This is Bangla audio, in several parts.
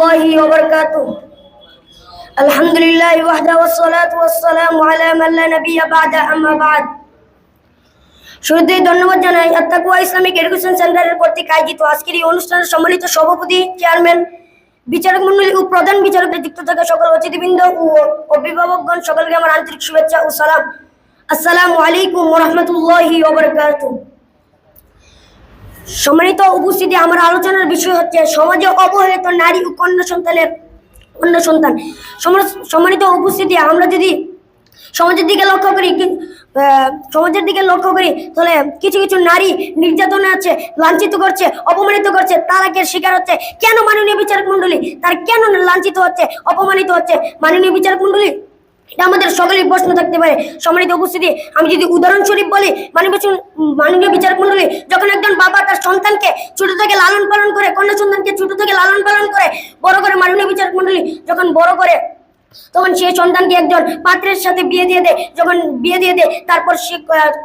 الله وبركاته الحمد لله وحده والصلاة والسلام على من لا نبي بعد أما بعد শুরুতেই ধন্যবাদ জানাই আত্মাকুয়া ইসলামিক এডুকেশন সেন্টারের কর্তৃক আয়োজিত আজকের এই অনুষ্ঠানের সম্মানিত সভাপতি চেয়ারম্যান বিচারক মন্ডলী ও প্রধান বিচারকের যুক্ত থাকা সকল অতিথিবৃন্দ ও অভিভাবকগণ সকলকে আমার আন্তরিক শুভেচ্ছা ও সালাম আসসালামু আলাইকুম রহমতুল্লাহি ওবরকাতুহ সম্মানিত উপস্থিতি, আমার আলোচনার বিষয় হচ্ছে সমাজে অবহেলিত নারী ও কন্যা সন্তানের কন্যা সন্তান। সম্মানিত উপস্থিতি, আমরা যদি সমাজের দিকে লক্ষ্য করি সমাজের দিকে লক্ষ্য করি, তাহলে কিছু কিছু নারী নির্যাতনে আছে, লাঞ্ছিত করছে, অপমানিত করছে তালাকের শিকার হচ্ছে। কেন মাননীয় বিচারক মন্ডলী তার কেন লাঞ্ছিত হচ্ছে, অপমানিত হচ্ছে? মাননীয় বিচারক মন্ডলী এটা আমাদের সকলের প্রশ্ন থাকতে পারে। সম্মানিত উপস্থিতি, আমি যদি উদাহরণস্বরূপ বলি মাননীয় মাননীয় মন্ডলী যখন একজন বাবা তার সন্তানকে ছোট থেকে লালন পালন করে কন্যা সন্তানকে ছোট থেকে লালন পালন করে, বড় করে মাননীয় বিচার মন্ডলী যখন বড় করে তখন সেই সন্তানকে একজন পাত্রের সাথে বিয়ে দিয়ে দেয় যখন বিয়ে দিয়ে দেয় তারপর সে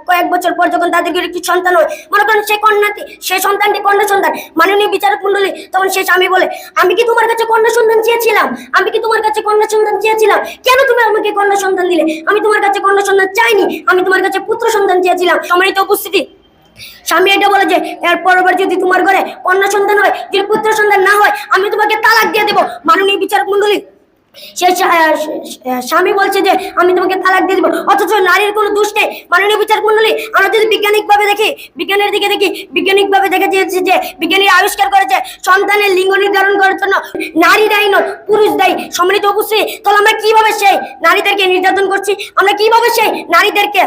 কয়েক- বছর পর যখন তাদেরকে একটি সন্তান হয়, মনে করেন সে কন্যাটি সেই সন্তানটি কন্যা সন্তান, মাননীয় বিচারক মন্ডলী তখন সে স্বামী বলে, আমি কি তোমার কাছে কন্যা সন্তান চেয়েছিলাম? আমি কি তোমার কাছে কন্যা সন্তান চেয়েছিলাম? কেন তুমি আমাকে কন্যা সন্তান দিলে? আমি তোমার কাছে কন্যা সন্তান চাইনি, আমি তোমার কাছে পুত্র সন্তান চেয়েছিলাম। সম্মানিত উপস্থিতি, স্বামী এটা বলে যে, এর পরবার যদি তোমার ঘরে কন্যা সন্তান হয়, যদি পুত্র সন্তান না হয়, আমি তোমাকে তালাক দিয়ে দেবো। মাননীয় বিচারক মন্ডলী সে আহ, আহ, স্বামী বলছে যে আমি তোমাকে তালাক দিয়ে দেবো। অথচ নারীর কোনো দোষ নেই। মাননীয় বিচার মন্ডলী আমরা যদি বিজ্ঞানিকভাবে দেখি বিজ্ঞানের দিকে দেখি বিজ্ঞানিকভাবে দেখা যাচ্ছে যে বিজ্ঞানীরা আবিষ্কার করেছে সন্তানের লিঙ্গ নির্ধারণ করার জন্য। নারী দায়ী নয় পুরুষ দায়ী। সম্মিলিত অবশ্যই তাহলে আমরা কীভাবে সেই নারীদেরকে নির্যাতন করছি? আমরা কীভাবে সেই নারীদেরকে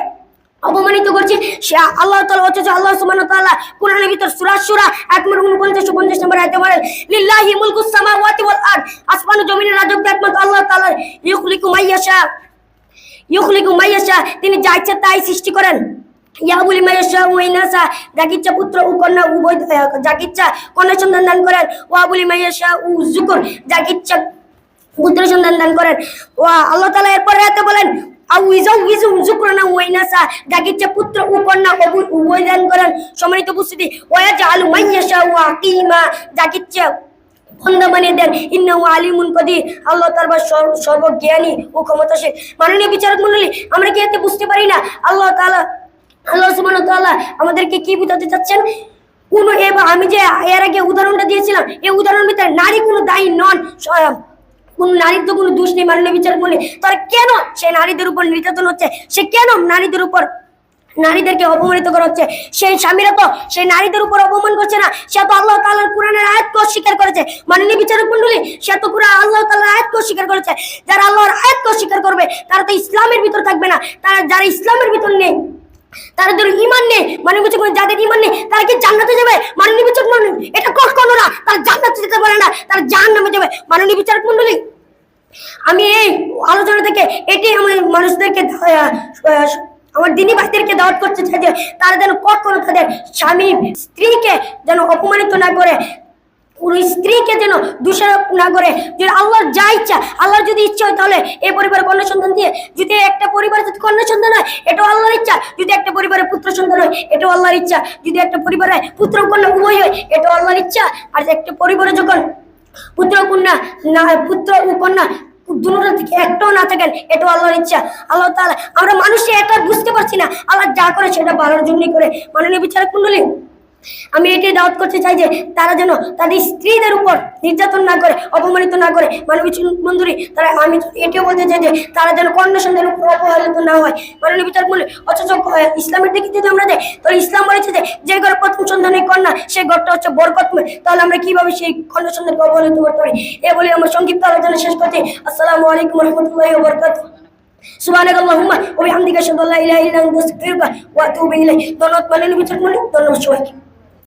অপমানিত করছি। সে আল্লাহ অথচ আল্লাহ ওয়া তাআলা কোরআনের ভিতর সূরা সূরা 1 নম্বর 49 50 নম্বর আয়াতে বলেন লিল্লাহি মুলকুস সামাওয়াতি ওয়াল আরদ আসমান ও জমিনের রাজত্ব একমাত্র আল্লাহ তাআলার ইউখলিকু মাইয়াশা ইউখলিকু মাইয়াশা তিনি যা ইচ্ছা তাই সৃষ্টি করেন। ইয়াবুলি মাইয়াশা ও ইনাসা ইচ্ছা পুত্র ও কন্যা উভয় আহ, যাকে ইচ্ছা কন্যা সন্তান দান করেন। ওয়াবুলি মাইয়াশা ও যুকুর যাকে ইচ্ছা পুত্র সন্তান দান করেন। ও আল্লাহ তাআলা এরপরে এতে বলেন সর্বজ্ঞানী ও ক্ষমতাশীল। মাননীয় বিচারক মণ্ডলী, আমরা কি এতে বুঝতে পারি না? আল্লাহ তাআলা আল্লাহ তাআলা আমাদেরকে কি বুঝাতে চাচ্ছেন? কোন আমি যে এর আগে উদাহরণটা দিয়েছিলাম এই উদাহরণ ভিতরে নারী কোনো দায়ী নন কোন নারীর তো কোনো দোষ নেই, মাননীয় বিচার করলে তার কেন সে নারীদের উপর নির্যাতন হচ্ছে? সে কেন নারীদের উপর নারীদেরকে অপমানিত করা হচ্ছে? সেই স্বামীরা তো সেই নারীদের উপর অপমান করছে না। সে তো আল্লাহ তাআলার কোরআনের আয়াতকে অস্বীকার করেছে। মাননীয় বিচারক মণ্ডলী, সে তো কোরআন আল্লাহ তাআলার আয়াতকে অস্বীকার করেছে। যারা আল্লাহর আয়াতকে অস্বীকার করবে, তারা তো ইসলামের ভিতর থাকবে না। তারা যারা ইসলামের ভিতর নেই তারা ধরো ইমান নেই বিচারক মণ্ডলী, যাদের ইমান নেই তারা কি জান্নাতে যাবে? মাননীয় মণ্ডলী এটা না তারা জান্নাতে যেতে পারে না তারা জাহান্নামে যাবে। মাননীয় বিচারক মণ্ডলী আমি এই আলোচনা থেকে এটি আমার মানুষদেরকে আমার দিনী ভাইদেরকে দাওয়াত করতে চাই যে তারা যেন কখনো তাদের স্বামী স্ত্রীকে যেন অপমানিত না করে স্ত্রীকে যেন দোষারোপ না করে যে আল্লাহর যা ইচ্ছা, আল্লাহর যদি ইচ্ছা হয় তাহলে এই পরিবারে কন্যা সন্তান দিয়ে, যদি একটা পরিবারে যদি কন্যা সন্তান হয়, এটাও আল্লাহর ইচ্ছা, যদি একটা পরিবারে পুত্র সন্তান হয়, এটাও আল্লাহর ইচ্ছা, যদি একটা পরিবারে পুত্র কন্যা উভয় হয়, এটাও আল্লাহর ইচ্ছা, আর একটা পরিবারে যখন পুত্র কন্যা না, পুত্র ও কন্যা দুটোর থেকে একটাও না থাকেন, এটাও আল্লাহর ইচ্ছা। আল্লাহ তাআলা, আমরা মানুষে এটা বুঝতে পারছি না, আল্লাহ যা করে সেটা ভালোর জন্যই করে। মাননীয় বিচারক মন্ডলী আমি এটাই দাওয়াত করতে চাই যে তারা যেন তাদের স্ত্রীদের উপর নির্যাতন না করে, অপমানিত না করে। মাননীয় তারা আমি এটাও বলতে চাই যে তারা যেন কন্যা সন্তানের উপর অপহেলিত না হয়। মাননীয় মন্ডলী অথচ ইসলামের দিকে যদি আমরা যাই, তাহলে ইসলাম বলেছে যে যে ঘরে প্রথম সন্তানের কন্যা সেই ঘরটা হচ্ছে বরকতময়। তাহলে আমরা কীভাবে সেই কন্যা অবহেলিত করতে পারি? এ বলে আমার সংক্ষিপ্ত আলোচনা শেষ করছি। আসসালামু আলাইকুম রহমতুল্লাহ বরকাতুহ সুবহানাক আল্লাহুম্মা ওয়া বিহামদিকা আশহাদু আল্লা ইলাহা ইল্লা আনতা আস্তাগফিরুকা ওয়া আতুবু ইলাইক ধন্যবাদ মাননীয় বিচারক মন্ডলী ধন্যবাদ